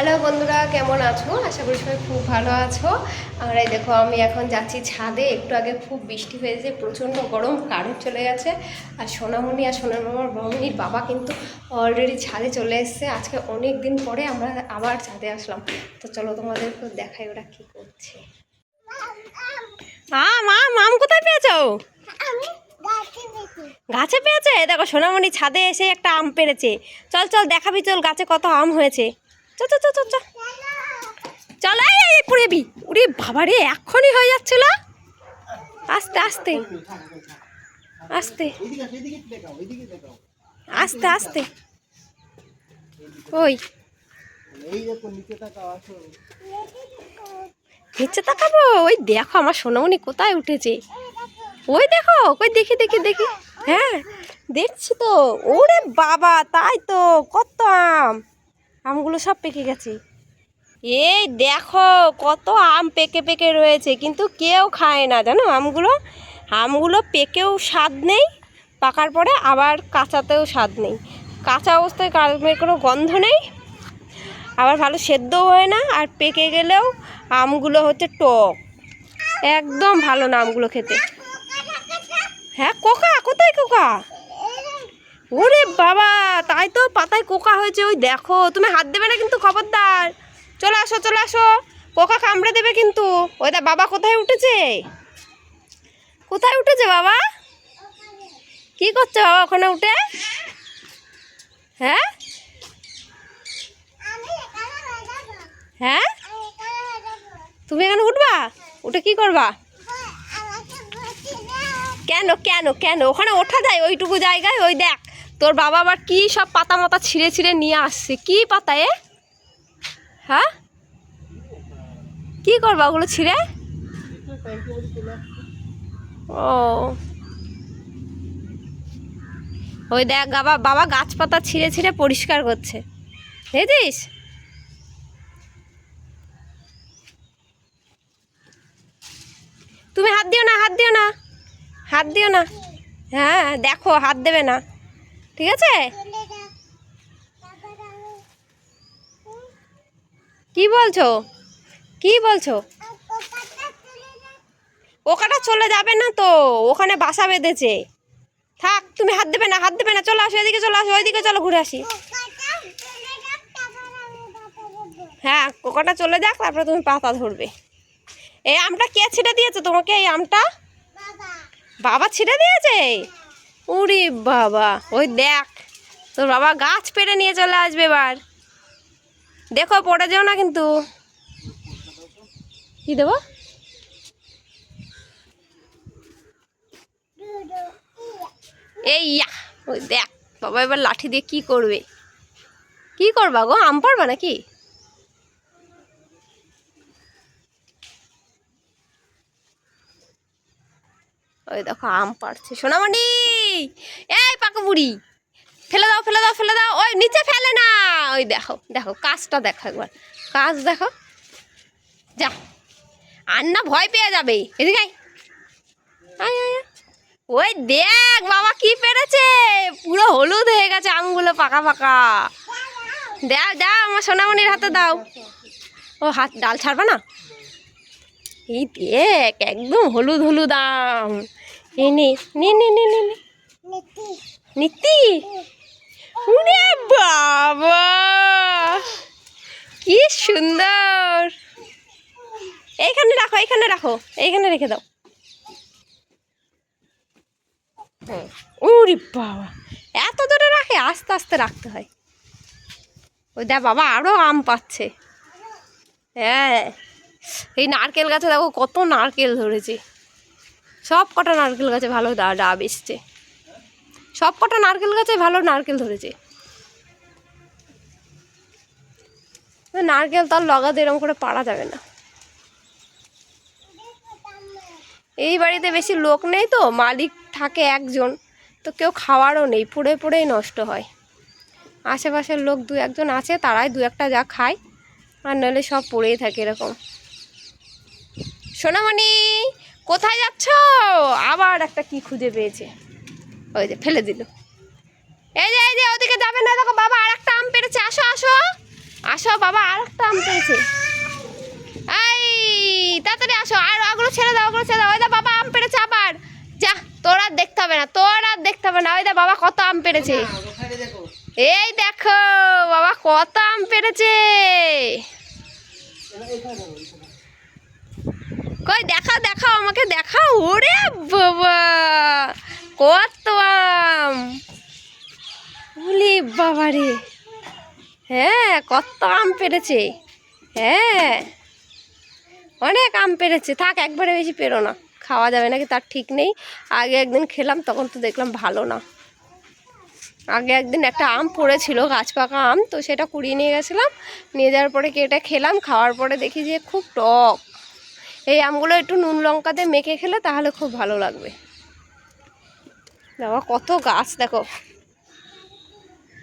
Hello বন্ধুরা কেমন আছো? আশা করি সবাই খুব ভালো আছো। আর এই দেখো আমি এখন যাচ্ছি ছাদে। একটু আগে খুব বৃষ্টি হয়েছে প্রচণ্ড গরম কারেন্ট চলে গেছে। আর সোনামণি আর সোনার মামার বমনির বাবা কিন্তু অলরেডি ছাদে চলে এসেছে। আজকে অনেক দিন পরে আমরা আবার ছাদে আসলাম। তো চলো তোমাদেরকে দেখাই ওরা কী করছে। আম আম আম কোথায় পেয়েছ। গাছে পেয়েছে? দেখো সোনামণি ছাদে এসে একটা আম পেরেছে। চল চল দেখাবি চল গাছে কত আম হয়েছে। চল চল চল চল চল। চল এই, এই পুড়ে বি। উরে বাবা রে এক্ষুনি হয়ে যাচ্ছিল আস্তে আস্তে। আস্তে। আস্তে আস্তে। ওই। নিচে তাকাবো? ওই দেখো আমার সোনামণি কোথায় উঠেছে? ওই দেখো ওই দেখি দেখি দেখি। হ্যাঁ দেখছি তো। ওরে বাবা তাই তো কত আম। আমগুলো সব পেকে গেছে। এই দেখো, কত আম পেকে পেকে রয়েছে, কিন্তু কেউ খায় না, জানো? আমগুলো আমগুলো পেকেও স্বাদ নেই, পাকার পরে আবার কাঁচাতেও স্বাদ নেই। কাঁচা অবস্থায় আমের কোনো গন্ধ নেই, আবার ভালো সেদ্ধও হয় না, আর পেকে গেলেও আমগুলো হচ্ছে টক। একদম ভালো না আমগুলো খেতে। হ্যাঁ কোকা, কোথায় কোকা? ওরে বাবা, তাই তো পাতায় কোকা হয়েছে, ওই দেখো, তুমি হাত দেবে না কিন্তু খবরদার। চলে আসো চলে আসো, কোকা কামড়ে দেবে কিন্তু। ওই দা, বাবা কোথায় উঠেছে? কোথায় উঠেছে বাবা? কি করছে বাবা ওখানে উঠে? হ্যাঁ? হ্যাঁ? তুমি এখানে উঠবা? উঠে কি করবা? কেন কেন কেন? ওখানে ওঠা যায়, ওইটুকু জায়গায়, ওই দেখ। তোর বাবা আবার কি সব পাতা মাতা ছিঁড়ে ছিঁড়ে নিয়ে আসছে? কি পাতা এ? হ্যাঁ? কি করবা ওগুলো ছিঁড়ে? ও। ওই দেখ, বাবা বাবা গাছপাতা ছিঁড়ে ছিঁড়ে পরিষ্কার করছে। দেখছিস? তুমি হাত দিও না, হাত দিও না। হাত দিও না। হ্যাঁ দেখো, হাত দেবে না। ঠিক আছে? কি বলছো? কি বলছো? ওখানে চলে যাবে না তো, ওখানে বাসা বেঁধেছে। থাক, তুমি হাত দেবে না, হাত দেবে না, চলে আসো, এদিকে চলে আসো, ওইদিকে চলো ঘুরে আসি। হ্যাঁ কোকাটা চলে যাক, তারপরে তুমি পাতা ধরবে। এই আমটা কে ছিঁড়ে দিয়েছে তোমাকে, এই আমটা? বাবা ছিঁড়ে দিয়েছে? উরি বাবা, ওই দেখ, তোর বাবা গাছ পেড়ে নিয়ে চলে আসবে এবার। দেখো, পড়ে যেও না কিন্তু। কি দেবো? এই ওই দেখ, বাবা এবার লাঠি দিয়ে কি করবে? কি করবা গো, আম পারবা নাকি? ওই দেখো আম পাড়ছে। সোনামণি! এই পাকা বুড়ি! ফেলে দাও ফেলে দাও ফেলে দাও। ওই নিচে ফেলে না! ওই দেখো দেখো, কাজটা দেখো একবার। কাজ দেখো। যা। আর না ভয় পেয়ে যাবে। এদিকে। ওই দেখ, বাবা কি পেরেছে! পুরো হলুদ হয়ে গেছে আমগুলো পাকা পাকা। দাও দাও, আমার সোনামণির হাতে দাও। ও হাত, ডাল ছাড়বা না? এই দেখ, একদম হলুদ হলুদ আম। নে নে নে নে নে নিতি। উরে বাবা। কি সুন্দর। এইখানে রাখো এইখানে রাখো, এইখানে রেখে দাও। উরে বাবা। এত দূরে রাখে, আস্তে আস্তে রাখতে হয়। ওই দেখ বাবা আরও আম পাচ্ছে। হ্যাঁ। এই নারকেল গাছে দেখো, কত নারকেল ধরেছে। সব কটা নারকেল গাছে ভালো ডাব এসছে। সব কটা নারকেল গাছে ভালো নারকেল ধরেছে। নারকেল তার লগাতে এরকম করে পারা যাবে না। এই বাড়িতে বেশি লোক নেই তো, মালিক থাকে একজন, তো কেউ খাওয়ারও নেই, পড়ে পড়েই নষ্ট হয়। আশেপাশের লোক দু একজন আছে, তারাই দু একটা যা খায়, আর নাহলে সব পড়েই থাকে এরকম। সোনামণি! কোথায় যাচ্ছ? আবার একটা কি খুঁজে পেয়েছে? ওই যে ফেলে দিল। এই যে এই যে, ওদিকে যাবে না দেখো বাবা আর একটা আম পেরেছে। আসো আসো। আসো বাবা আর একটা আম পেয়েছে এই, তাড়াতাড়ি আসো। আর ওগুলো ছেড়ে দাও, ওগুলো ছেড়ে দাও। ওই দা বাবা, আম পেড়েছে আবার। যা, তোর আর দেখতে হবে না, তোর আর দেখতে হবে না। ওই দা বাবা, কত আম দেখো এই দেখো, বাবা, কত আম পেড়েছে এখানে এখানে দেখো, এখানে। কই, দেখাও দেখাও, আমাকে দেখাও। ওরে বাবা কত আম বাবা রে। হ্যাঁ কত আম পেরেছে। হ্যাঁ অনেক আম পেরেছে। থাক, একবারে বেশি পেরো না। খাওয়া যাবে নাকি, তার ঠিক নেই। আগে একদিন খেলাম, তখন তো দেখলাম ভালো না। আগে একদিন একটা আম পড়েছিল, গাছ পাকা আম, তো সেটা কুড়িয়ে নিয়ে গেছিলাম। নিয়ে যাওয়ার পরে কেটে খেলাম, খাওয়ার পরে দেখি যে খুব টক। এই আমগুলো একটু নুন লঙ্কা দিয়ে মেখে খেলে তাহলে খুব ভালো লাগবে। বাবা, কত গাছ দেখো।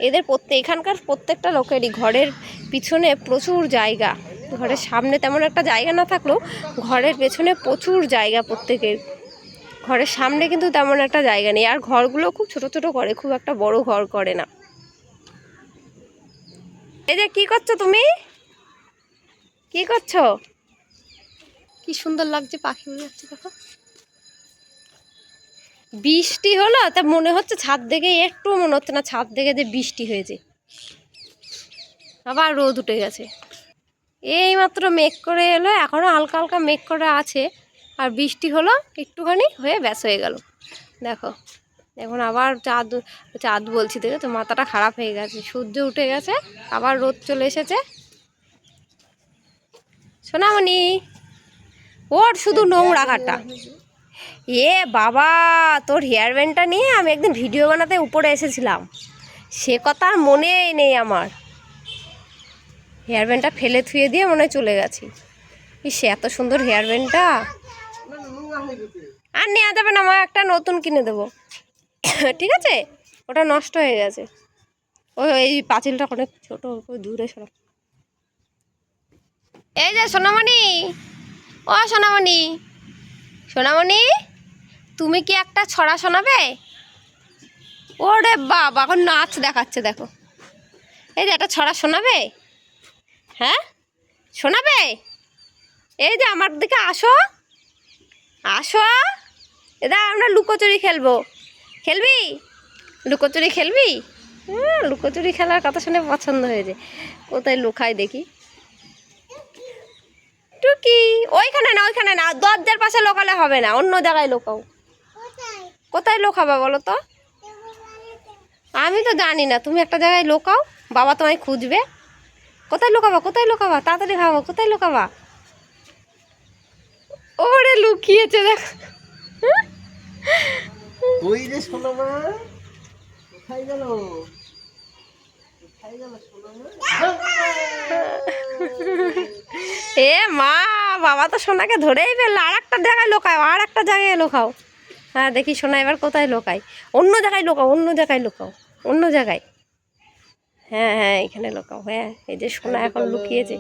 এদের প্রত্যেক এখানকার প্রত্যেকটা লোকেরই ঘরের পিছনে প্রচুর জায়গা। ঘরের সামনে তেমন একটা জায়গা না থাকলেও ঘরের পেছনে প্রচুর জায়গা প্রত্যেকের ঘরের সামনে কিন্তু তেমন একটা জায়গা নেই। আর ঘরগুলো খুব ছোট ছোট করে, খুব একটা বড় ঘর করে না। এই যে, কি করছ তুমি? কি করছ? কি সুন্দর লাগছে পাখি উড়ে যাচ্ছে দেখো। বৃষ্টি হলো, তা মনে হচ্ছে ছাদ থেকে একটু মনে হচ্ছে না, ছাদ দেখে যে বৃষ্টি হয়েছে। আবার রোদ উঠে গেছে। এই মাত্র মেঘ করে এলো এখনও হালকা হালকা মেঘ করে আছে। আর বৃষ্টি হলো, একটুখানি হয়ে ব্যাস হয়ে গেল। দেখো, এখন আবার চাঁদ চাঁদ বলছি দেখে তো মাথাটা খারাপ হয়ে গেছে, সূর্য উঠে গেছে, আবার রোদ চলে এসেছে। সোনামণি! ওর শুধু নোংরা ঘাটা এ বাবা, তোর হেয়ার ব্যান্ডটা নিয়ে আমি একদিন ভিডিও বানাতে উপরে এসেছিলাম। সে কথা আর মনেই নেই আমার। হেয়ার ব্যান্ডটা ফেলে থুয়ে দিয়ে মনে চলে গেছি। সে এত সুন্দর হেয়ার ব্যান্ডটা। আর নেওয়া যাবে না আমার একটা নতুন কিনে দেবো। ঠিক আছে? ওটা নষ্ট হয়ে গেছে। ওই এই পাঁচিলটা অনেক ছোটো দূরে সরা এই যে, সোনামণি! ও, সোনামণি। সোনামণি, তুমি কি একটা ছড়া শোনাবে? ওরে বাবা, এখন নাচ দেখাচ্ছে, দেখো। এই যে একটা ছড়া শোনাবে? হ্যাঁ? শোনাবে? এই যে আমার দিকে আসো। আসো। এদা আমরা লুকোচুরি খেলব। খেলবি? লুকোচুরি খেলবি? হ্যাঁ লুকোচুরি খেলার কথা শুনে পছন্দ হয়েছে। কোথায় লুকাই দেখি? টুকি ওইখানে না ওইখানে না, দরজার পাশে লোকালে হবে না, অন্য জায়গায় লোকাও। কোথায় লোকাবা বলো তো? আমি তো জানি না, তুমি একটা জায়গায় লোকাও, বাবা তোমায় খুঁজবে। কোথায় লোকাবা কোথায় লোকাবা? তাড়াতাড়ি ভাবো কোথায় লোকাবা? ওরে লুকিয়েছে, দেখো। ওই রে সোনামা, কোথায় গেল? কোথায় গেল এ মা, বাবা তো সোনাকে ধরেই ফেলল আর একটা জায়গায় লোকাও আর একটা জায়গায় লোকাও। হ্যাঁ দেখি সোনা এবার কোথায় লোকাই অন্য জায়গায় লোকাও, অন্য জায়গায় লোকাও, অন্য জায়গায়। হ্যাঁ হ্যাঁ এখানে লোকাও হ্যাঁ এই যে সোনা এখন লুকিয়েছে।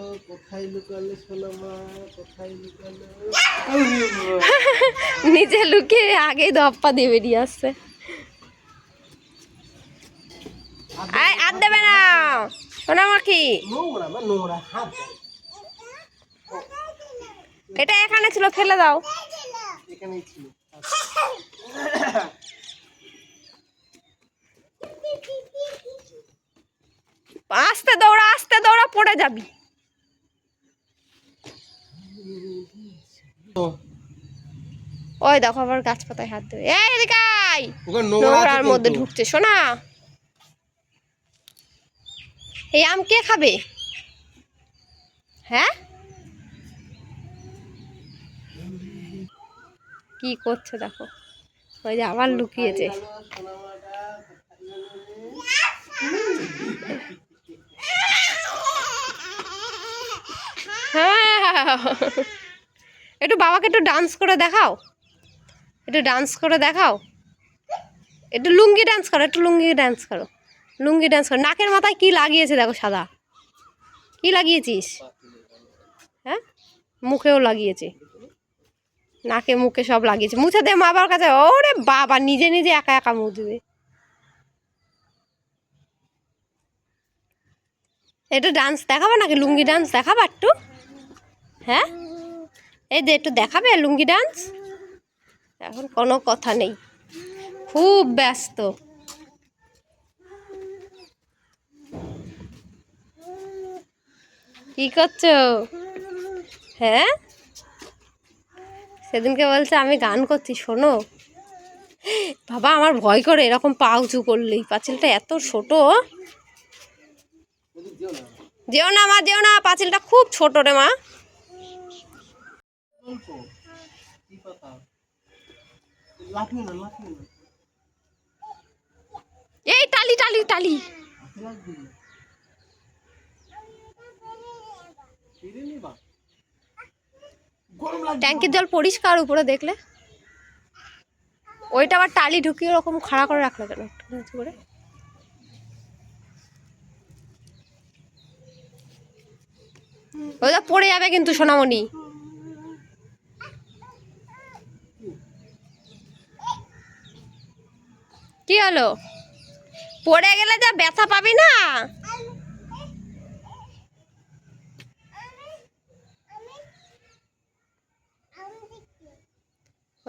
নিজে লুকিয়ে আগেই দপ্পা দিয়ে বেরিয়ে আসছে। আর দেবে না। এটা এখানে ছিল ফেলে দাও। এখানেই ছিল। আস্তে দৌড়া আস্তে দৌড়া পড়ে যাবি। ওই দেখো আবার গাছপাতায় হাত দেবে এই এদিকে নোংরার মধ্যে ঢুকছে শোনা এই আম কে খাবে? হ্যাঁ? কি করছে দেখো। ওই যে আবার লুকিয়েছে। হ্যাঁ। একটু বাবাকে একটু ডান্স করে দেখাও। একটু ডান্স করে দেখাও। একটু লুঙ্গি ডান্স করো, একটু লুঙ্গি ডান্স করো। লুঙ্গি ডান্স করে। নাকের মাথায় কি লাগিয়েছে দেখো সাদা? কি লাগিয়েছিস? হ্যাঁ? মুখেও লাগিয়েছে। নাকে মুখে সব লাগিয়েছে। মুছে দে মা বাবার কাছে। ওরে বাবা, নিজে নিজে একা একা মুছবে একটু ডান্স দেখাবে নাকি? লুঙ্গি ডান্স দেখাবা একটু? হ্যাঁ? এই যে একটু দেখাবে লুঙ্গি ডান্স এখন কোনো কথা নেই। খুব ব্যস্ত। কি করছ? হ্যাঁ? সেদিনকে বলছে, আমি গান করছি, শোনো। বাবা, আমার ভয় করে এরকম পা উঁচু করলেই। পাঁচিলটা এত ছোট। যেও না, মা, যেও না, পাঁচিলটা খুব ছোট রে, মা। এই, টালি টালি টালি হাতে লাগবে না ফিরে নিবা গরম লাগবে ট্যাঙ্কির জল পরিষ্কার উপরে দেখলে। ওইটা আবার টালি ঢুকিয়ে ওরকম খাড়া করে রাখলে কেন? করে। ওইটা পড়ে যাবে কিন্তু সোনামণি। কি হলো? পড়ে গেলে যা ব্যথা পাবি না?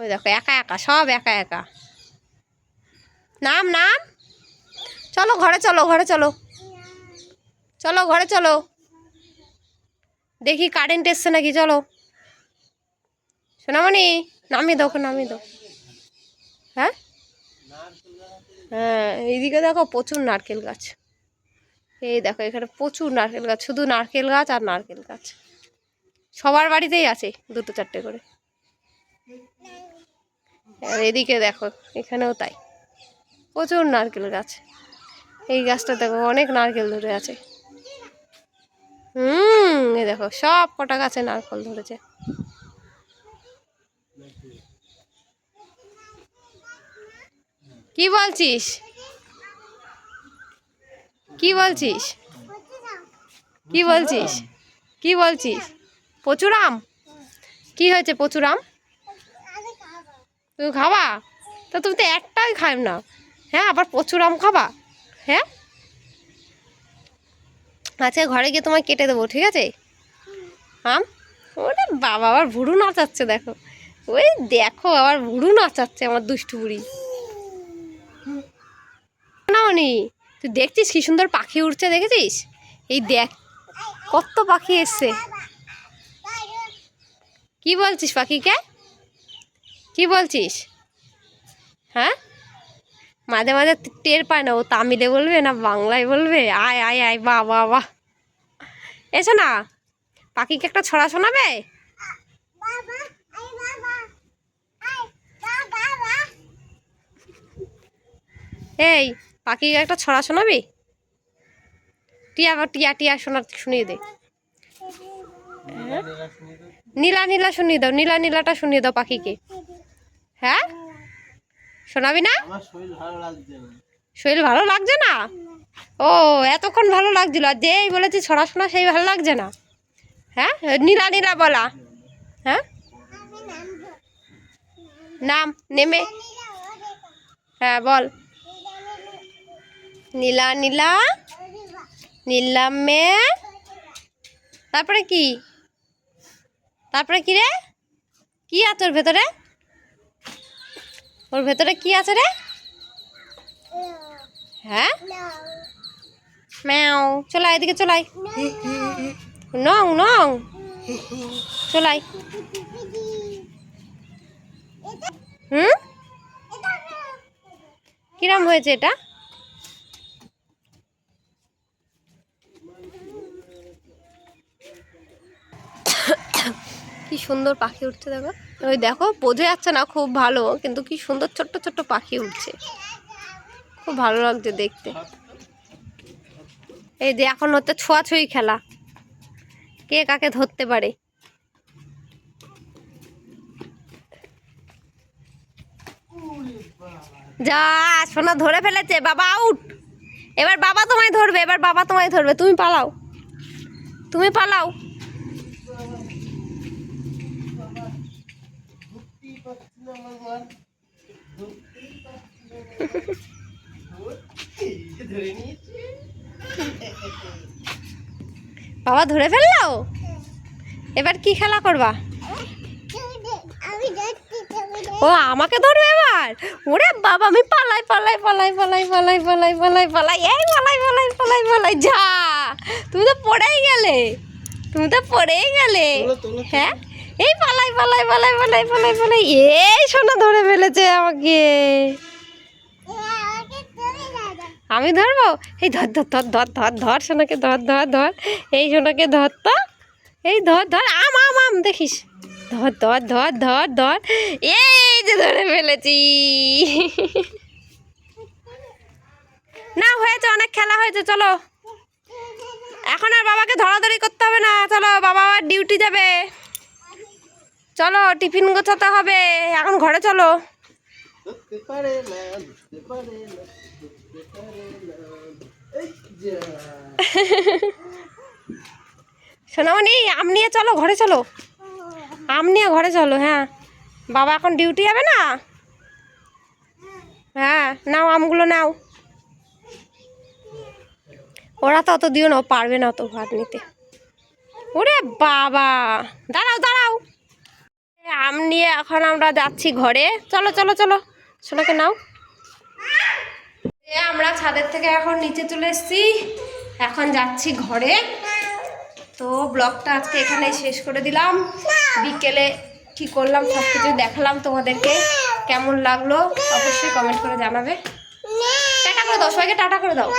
ওই দেখো, একা একা, সব একা একা। নাম নাম? চলো, ঘরে চলো ঘরে চলো। চলো, ঘরে চলো। দেখি কারেন্ট এসছে নাকি, চলো। সোনামণি, নামিয়ে ওকে নামিয়ে দাও। হ্যাঁ? হ্যাঁ এইদিকে দেখো প্রচুর নারকেল গাছ। এই দেখো, এখানে প্রচুর নারকেল গাছ, শুধু নারকেল গাছ আর নারকেল গাছ। সবার বাড়িতেই আছে দুটো, চারটে করে। আর এদিকে দেখো, এখানেও তাই। প্রচুর নারকেল গাছ। এই গাছটা দেখো, অনেক নারকেল ধরে আছে। হুম এ দেখো, সব কটা গাছে নারকেল ধরেছে। কি বলছিস? কি বলছিস? কি বলছিস? কি বলছিস? প্রচুর আম? কি হয়েছে প্রচুর আম? তুমি খাবা? তা তুমি তো একটাই খাই না। হ্যাঁ আবার প্রচুর আম খাবা? হ্যাঁ? আজকে ঘরে গিয়ে তোমায় কেটে দেবো, ঠিক আছে? আম? ওরে বাবা, আবার ভুরু নাচাচ্ছে, দেখো। ওই দেখো, আবার ভুরু নাচাচ্ছে আমার দুষ্টু বুড়ি। না অনি তুই দেখছিস কি সুন্দর পাখি উড়ছে, দেখেছিস? এই দেখ, কত পাখি এসছে। কি বলছিস পাখিকে? কি বলছিস? হ্যাঁ? মাঝে মাঝে টের পায় না ও তামিলে বলবে না বাংলায় বলবে? আয় আয় আয় বা বা বা এসো না পাখিকে একটা ছড়া শোনাবে? এই পাখিকে একটা ছড়া শোনাবি? টিয়া বা টিয়া টিয়া শোনা শুনিয়ে দে। নীলা নীলা শুনিয়ে দাও নীলা নীলাটা শুনিয়ে দাও পাখিকে। হ্যাঁ? শোনাবি না? শরীর ভালো লাগছে না। ও এতক্ষণ ভালো লাগছিল। আর যেই বলেছি ছড়া শোনা সেই ভালো লাগছে না? হ্যাঁ? নীলা নীলা বলা। হ্যাঁ? নাম নেমে। হ্যাঁ বল। নীলা নীলা। নীলাম মে। তারপরে কি? তারপরে কি রে? কি আছে ওর ভেতরে? ওর ভেতরে কি আছে রে? হ্যাঁ? ম্যাও। চলাই, এদিকে চলাই। নং নং। চলাই। হুম? কিরম হয়েছে এটা কি সুন্দর পাখি উঠছে দেখো। ওই দেখো, বোঝা যাচ্ছে না খুব ভালো, কিন্তু কি সুন্দর ছোট্ট ছোট্ট পাখি উঠছে। খুব ভালো লাগছে দেখতে। এই যে এখন হচ্ছে ছোঁয়াছুঁই খেলা। কে কাকে ধরতে পারে? যা, সোনা ধরে ফেলেছে, বাবা আউট এবার বাবা তোমায় ধরবে, এবার বাবা তোমায় ধরবে, তুমি পালাও। তুমি পালাও ধরতেই পারছি না আমার মার ধরতেই পারছি না আমার মার। ধরতেই, এই যে ধরে নিয়েছি বাবা ধরে ফেলল এবার কি খেলা করবা ও আমাকে ধরবে এবার ওরে বাবা আমি পালাই পালাই পালাই পালাই পালাই পালাই পালাই পালাই এই পালাই পালাই পালাই পালাই যা তুমি তো পড়েই গেলে তুমি তো পড়েই গেলে হ্যাঁ এই পালাই পালাই পালাই পালাই পালাই পালাই। এই সোনা ধরে ফেলেছে আমাকে। আমি ধরবো? এই ধর ধর ধর ধর ধর ধর সোনাকে, ধর ধর ধর। এই সোনাকে ধর তো। এই ধর ধর, আম আম আম, দেখিস। ধর ধর ধর ধর ধর। এই যে ধরে ফেলেছি। না, হয়েছে, অনেক খেলা হয়েছে, চলো। এখন আর বাবাকে ধরাধরি করতে হবে না। চলো, বাবা আবার ডিউটি যাবে। চলো, টিফিন গোছাতে হবে। এখন ঘরে চলো। সোনামণি, আম নিয়ে চলো, ঘরে চলো। আম নিয়ে ঘরে চলো হ্যাঁ। বাবা এখন ডিউটি যাবে না? হ্যাঁ নাও আমগুলো নাও। ওরা তো অত দিও না পারবে না অত ভাত নিতে। ওরে বাবা, দাঁড়াও দাঁড়াও। আম নিয়ে এখন আমরা যাচ্ছি ঘরে। চলো চলো চলো। সোনাকে নাও। আমরা ছাদের থেকে এখন নিচে চলে এসেছি। এখন যাচ্ছি ঘরে। তো ব্লগটা আজকে এখানে শেষ করে দিলাম। বিকেলে কি করলাম সব কিছু দেখালাম তোমাদেরকে। কেমন লাগল অবশ্যই কমেন্ট করে জানাবে। টাটা করে দাও, সবাইকে টাটা করে দাও।